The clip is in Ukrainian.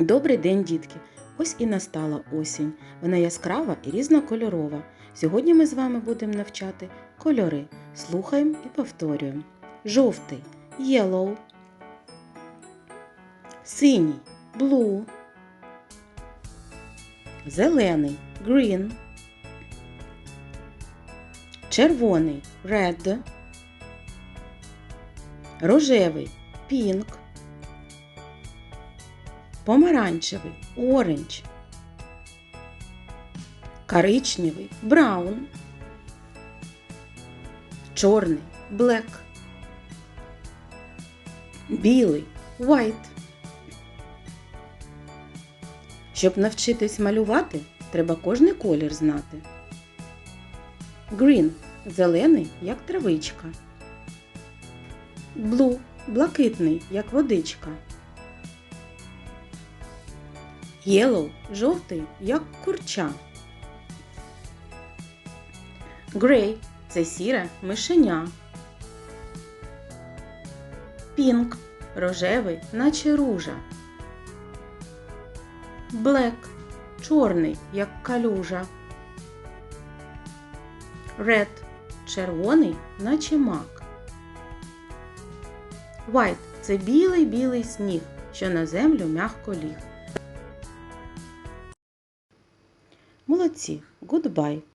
Добрий день, дітки! Ось і настала осінь. Вона яскрава і різнокольорова. Сьогодні ми з вами будемо навчати кольори. Слухаємо і повторюємо. Жовтий yellow, синій blue, зелений green, червоний red, рожевий pink, помаранчевий оранж, коричневий браун, чорний блек, білий white. Щоб навчитись малювати, треба кожний колір знати. Green – зелений, як травичка. Blue – блакитний, як водичка. Yellow – жовтий, як курча. Grey – це сіре мишеня. Pink – рожевий, наче ружа. Black – чорний, як калюжа. Red – червоний, наче мак. White – це білий-білий сніг, що на землю м'ягко ліг. Молодці! Goodbye!